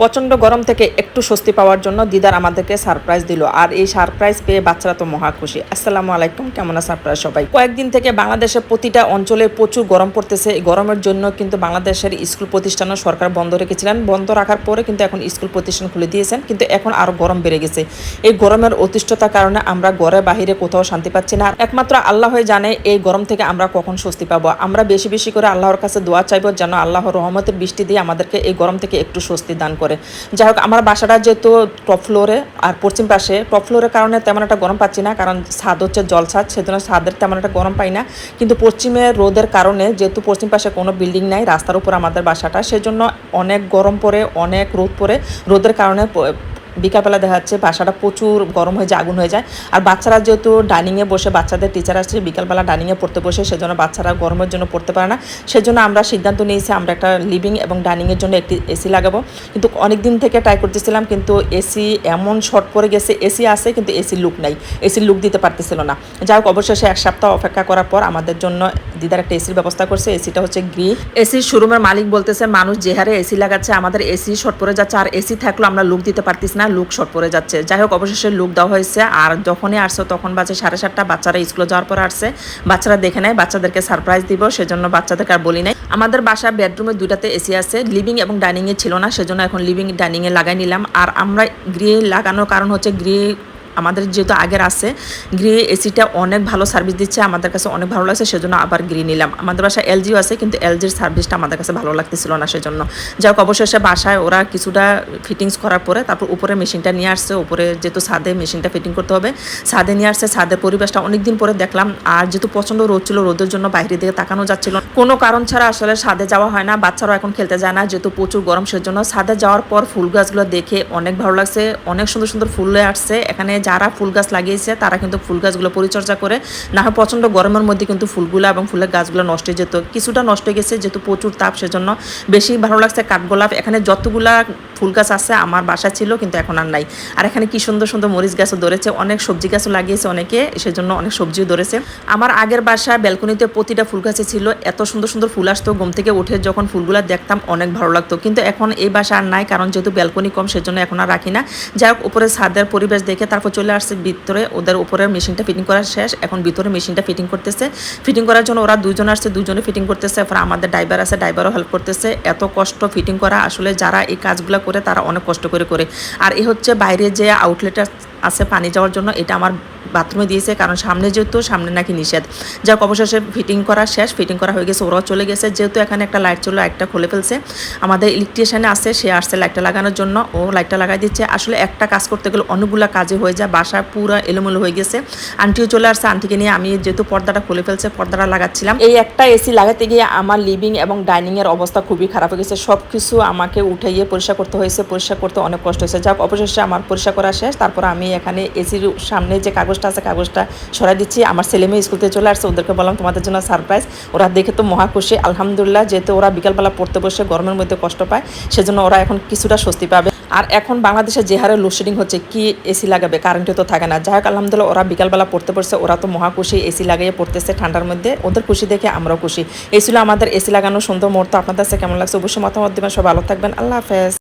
প্রচণ্ড গরম থেকে একটু স্বস্তি পাওয়ার জন্য দিদার আমাদেরকে সারপ্রাইজ দিল। আর এই সারপ্রাইজ পেয়ে বাচ্চারা তো মহা খুশি। আসসালামু আলাইকুম, কেমন আপনারা সবাই? কয়েকদিন থেকে বাংলাদেশের প্রতিটা অঞ্চলে প্রচুর গরম পড়তেছে। এই গরমের জন্য কিন্তু বাংলাদেশের স্কুল প্রতিষ্ঠানও সরকার বন্ধ রেখেছিলেন। বন্ধ রাখার পরে কিন্তু এখন স্কুল প্রতিষ্ঠান খুলে দিয়েছেন। কিন্তু এখন আরও গরম বেড়ে গেছে। এই গরমের অতিষ্ঠতার কারণে আমরা ঘরে বাহিরে কোথাও শান্তি পাচ্ছি না। একমাত্র আল্লাহ হয়ে জানে এই গরম থেকে আমরা কখন স্বস্তি পাবো। আমরা বেশি বেশি করে আল্লাহর কাছে দোয়া চাইব যেন আল্লাহর রহমতের বৃষ্টি দিয়ে আমাদেরকে এই গরম থেকে একটু স্বস্তি দান করে। যাই হোক, আমার বাসাটা যেহেতু টপ ফ্লোরে আর পশ্চিম পাশে টপ ফ্লোরের কারণে তেমন একটা গরম পাচ্ছি না, কারণ ছাদ হচ্ছে জল ছাদ, সেজন্য ছাদের তেমন একটা গরম পাই না। কিন্তু পশ্চিমে রোদের কারণে যেহেতু পশ্চিম পাশে কোনো বিল্ডিং নাই, রাস্তার উপর আমাদের বাসাটা, সেজন্য অনেক গরম পরে অনেক রোদ পড়ে। রোদের কারণে বিকালবেলা দেখা যাচ্ছে বাসাটা প্রচুর গরম হয়ে যায়, আগুন হয়ে যায়। আর বাচ্চারা যেহেতু ডাইনিংয়ে বসে, বাচ্চাদের টিচার আসছে, বিকালবেলা ডাইনিংয়ে পড়তে বসে, সেজন্য বাচ্চারা গরমের জন্য পড়তে পারে না। সেজন্য আমরা সিদ্ধান্ত নিয়েছি আমরা একটা লিভিং এবং ডাইনিংয়ের জন্য একটি এসি লাগাবো। কিন্তু অনেক দিন থেকে ট্রাই করতেছিলাম, কিন্তু এসি এমন শর্ট পড়ে গেছে এসি আছে, কিন্তু এসির লুক নাই। এসির লুক দিতে পারতেছিল না। যাই হোক, অবশেষে এক সপ্তাহ অপেক্ষা করার পর আমাদের জন্য দিদার একটা এসির ব্যবস্থা করছে। এসিটা হচ্ছে গ্রি এসির শোরুমের মালিক বলতেছে, মানুষ যে হারে এসি লাগাচ্ছে, আমাদের এসি শর্ট পড়ে যাচ্ছে, আর এসি থাকলেও আমরা লুক দিতে পারতেছি না। লুক শর্ট পড়ে যাচ্ছে। যাই হোক, অবশেষে লুক দেওয়া হয়েছে। আর যখনই আসছে, তখন বাজে সাড়ে সাতটা। বাচ্চারা স্কুলে যাওয়ার পর আসছে। বাচ্চারা দেখে নেয়, বাচ্চাদেরকে সারপ্রাইজ দিব। সেজন্য বাচ্চাদেরকে আর বলি নাই। আমাদের বাসা বেডরুমে দুটাতে এসি আছে। লিভিং এবং ডাইনিংয়ে ছিল না। সেজন্য এখন লিভিং ডাইনিংয়ে লাগাই নিলাম। আর আমরা গ্রিল লাগানোর কারণ হচ্ছে গ্রি আমাদের যেহেতু আগের আছে গ্রি এসিটা অনেক ভালো সার্ভিস দিচ্ছে, আমাদের কাছে অনেক ভালো লাগছে, সেজন্য আবার গ্রি নিলাম। আমাদের বাসায় এলজিও আছে, কিন্তু এলজির সার্ভিসটা আমাদের কাছে ভালো লাগতেছিল না, সেজন্য। যাই হোক, অবশেষে বাসায় ওরা কিছুটা ফিটিংস করার পরে তারপর উপরে মেশিনটা নিয়ে আসছে, উপরে যেহেতু ছাদে মেশিনটা ফিটিং করতে হবে, ছাদে নিয়ে আসছে, ছাদের পরিবেশটা অনেক দিন পরে দেখলাম, আর যেহেতু প্রচণ্ড রোদ ছিল, রোদের জন্য বাইরে দিকে তাকানো যাচ্ছিল কোনো কারণ ছাড়া আসলে ছাদে যাওয়া হয় না, বাচ্চারাও এখন খেলতে যায় না, যেহেতু প্রচুর গরম, সেজন্য ছাদে যাওয়ার পর ফুল গাছগুলো দেখে অনেক ভালো লাগছে, অনেক সুন্দর সুন্দর ফুল আসছে, এখানে যারা ফুল গাছ লাগিয়েছে, তারা কিন্তু ফুল গাছগুলো পরিচর্যা করে। না হয় প্রচণ্ড গরমের মধ্যে কিন্তু ফুলগুলো এবং ফুলের গাছগুলো নষ্ট হয়ে যেত। কিছুটা নষ্ট হয়ে গেছে, যেহেতু প্রচুর তাপ, সেজন্য বেশি ভালো লাগছে কাঠগোলাপ এখানে যতগুলা ফুল গাছ আছে, আমার বাসা ছিল, কিন্তু এখন আর নাই। আর এখানে কি সুন্দর সুন্দর মরিচ গাছও ধরেছে, অনেক সবজি গাছও লাগিয়েছে অনেকে, সেজন্য অনেক সবজিও ধরেছে। আমার আগের বাসা ব্যালকনিতে প্রতিটা ফুল গাছে ছিল, এত সুন্দর সুন্দর ফুল আসতো, ঘুম থেকে উঠে যখন ফুলগুলো দেখতাম, অনেক ভালো লাগতো। কিন্তু এখন এই বাসা আর নাই, কারণ যেহেতু ব্যালকনি কম, সেজন্য এখন আর রাখি না। যাই হোক উপরে ছাদের পরিবেশ দেখে তারপর চলে আসছে ভিতরে, ওদের উপরের মেশিনটা ফিটিং করা শেষ। এখন ভিতরে মেশিনটা ফিটিং করতেছে। ফিটিং করার জন্য ওরা দুজন আসছে, দুজনে ফিটিং করতেছে। এরপর আমাদের ড্রাইভার আছে ড্রাইভারও হেল্প করতেছে। এত কষ্ট ফিটিং করা, আসলে যারা এই কাজগুলো করে তারা অনেক কষ্ট করে করে। আর এ হচ্ছে বাইরে যে আউটলেট আছে পানি যাওয়ার জন্য, এটা আমার বাথরুমে দিয়েছে, কারণ সামনে যেহেতু, সামনে নাকি নিষেধ। যাক, অবশেষে ফিটিং করা শেষ। ফিটিং করা হয়ে গেছে, ওরাও চলে গেছে। যেহেতু এখানে একটা লাইট ছিল লাইটটা খুলে ফেলছে। আমাদের ইলেকট্রিশিয়ানে আছে, সে আসছে লাইটটা লাগানোর জন্য। ও লাইটটা লাগাই দিচ্ছে। আসলে একটা কাজ করতে গেলে অনেকগুলো কাজে হয়ে যায়। বাসা পুরো এলোমেলো হয়ে গেছে। আন্টিও চলে আসছে, আন্টিকে নিয়ে আমি যেহেতু পর্দাটা খুলে ফেলছে, পর্দাটা লাগাচ্ছিলাম। এই একটা এসি লাগাতে গিয়ে আমার লিভিং এবং ডাইনিংয়ের অবস্থা খুবই খারাপ হয়ে গেছে। সব কিছু আমাকে উঠাইয়ে পরিষ্কার করতে হয়েছে। পরিষ্কার করতে অনেক কষ্ট হয়েছে। যাক, অবশেষে আমার পরিষ্কার করা শেষ। তারপর আমি এখানে এসির সামনে যে কাগজটা আছে, কাগজটা সরাই দিচ্ছি। আমার ছেলে মেয়ে স্কুল থেকে চলে আসছে, ওদেরকে বললাম, তোমাদের জন্য সারপ্রাইজ ওরা দেখে তো মহা খুশি। আলহামদুলিল্লাহ, যেহেতু ওরা বিকালবেলা পড়তে বসে গরমের মধ্যে কষ্ট পায়, সেজন্য ওরা এখন কিছুটা স্বস্তি পাবে। আর এখন বাংলাদেশে যে হারে লোডশেডিং হচ্ছে, কি এসি লাগাবে? কারেন্টে তো থাকে না। যাই হোক, আলহামদুলিল্লাহ, ওরা বিকালবেলা পড়তে পড়ছে ওরা তো মহা খুশি এসি লাগিয়ে পড়তেছে ঠান্ডার মধ্যে। ওদের খুশি দেখে আমরাও খুশি। এই ছিল আমাদের এসি লাগানোর সুন্দর মুহূর্ত। আপনাদের কাছে কেমন লাগছে? অবশ্যই মতামত দেবেন। সব ভালো থাকবেন। আল্লাহ হাফেজ।